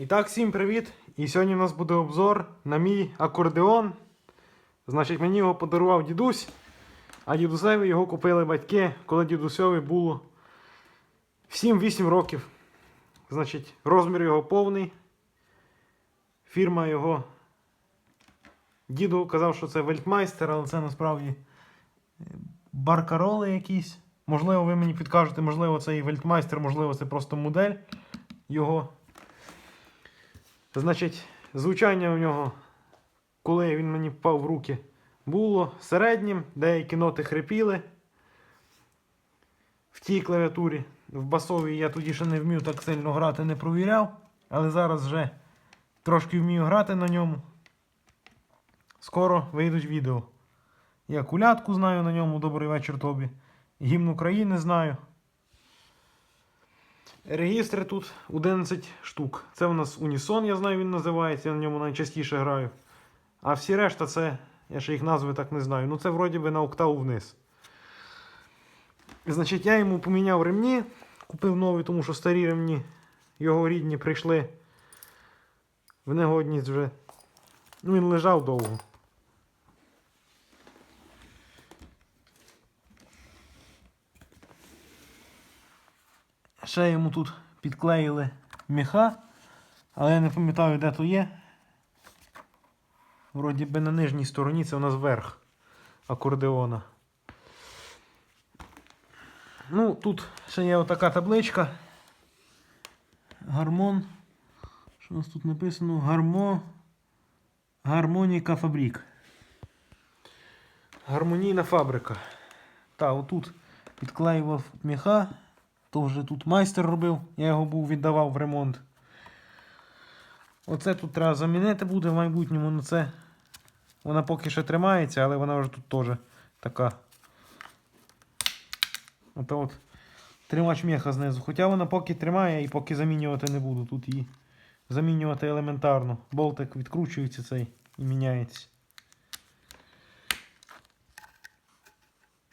І так, всім привіт! І сьогодні у нас буде обзор на мій акордеон. Значить, мені його подарував дідусь, а дідусеві його купили батьки, коли дідусеві було 7-8 років. Значить, розмір його повний. Фірма його. Діду казав, що це Вельтмайстер, але це насправді е, баркароли якісь. Можливо, ви мені підкажете, можливо, це і Вельтмайстер, можливо, це просто модель його. Значить, звучання у нього, коли він мені впав в руки, було середнім, деякі ноти хрипіли в тій клавіатурі. В басовій я тоді ще не вмів так сильно грати, не провіряв, але зараз вже трошки вмію грати на ньому. Скоро вийдуть відео. Я кулятку знаю на ньому, добрий вечір тобі. Гімн України знаю. Регістри тут 11 штук. Це у нас Унісон, я знаю, він називається, я на ньому найчастіше граю. А всі решта це, я ще їх назви так не знаю. Ну це вроді би на октаву вниз. Значить, я йому поміняв ремні, купив нові, тому що старі ремні, його рідні прийшли в негодність вже. Ну, він лежав довго. Ще йому тут підклеїли міха, але я не пам'ятаю, де то є. Вроді би на нижній стороні це у нас верх акордеона. Ну, тут ще є отака табличка. Гармон. Що у нас тут написано? Гармо. Гармоніка фабрик. Гармонійна фабрика. Так, отут підклеював міха. То вже тут майстер робив, я його був віддавав в ремонт. Оце тут треба замінити буде в майбутньому. Ну це вона поки що тримається, але вона вже тут теж така. Ото от тримач меха знизу. Хоча вона поки тримає і поки замінювати не буду. Тут її замінювати елементарно. Болтик відкручується цей і міняється.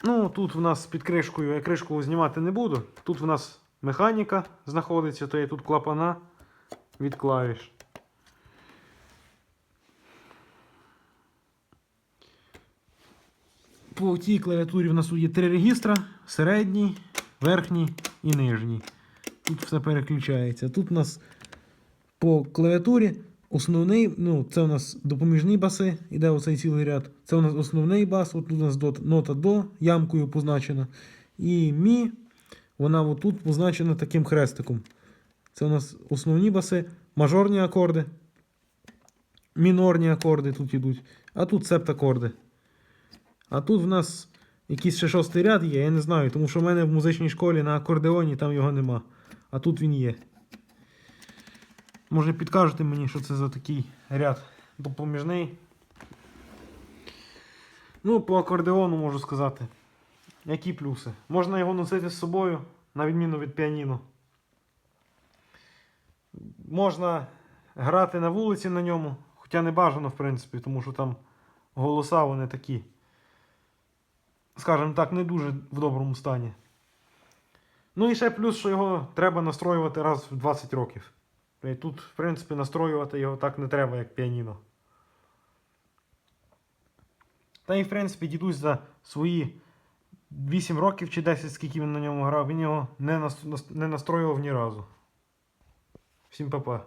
Ну, тут в нас під кришкою, я кришку знімати не буду. Тут в нас механіка знаходиться, то є тут клапана від клавіш. По цій клавіатурі в нас є три регістра: середній, верхній і нижній. Тут все переключається. Тут у нас по клавіатурі основний, ну, це у нас допоміжні баси, іде оцей цілий ряд. Це у нас основний бас, от у нас дот, нота до ямкою позначена. І мі, вона отут позначена таким хрестиком. Це у нас основні баси, мажорні акорди, мінорні акорди тут йдуть, а тут септакорди. А тут в нас якийсь ще шостий ряд є, я не знаю, тому що в мене в музичній школі на акордеоні там його нема. А тут він є. Може підкажете мені, що це за такий ряд допоміжний. Ну, по акордеону можу сказати. Які плюси? Можна його носити з собою, на відміну від піаніно. Можна грати на вулиці на ньому, хоча не бажано, в принципі, тому що там голоса вони такі. Скажімо так, не дуже в доброму стані. Ну і ще плюс, що його треба настроювати раз в 20 років. І тут, в принципі, настроювати його так не треба, як піаніно. Та і, в принципі, дідусь за свої 8 років чи 10, скільки він на ньому грав, він його не, настроював ні разу. Всім па-па.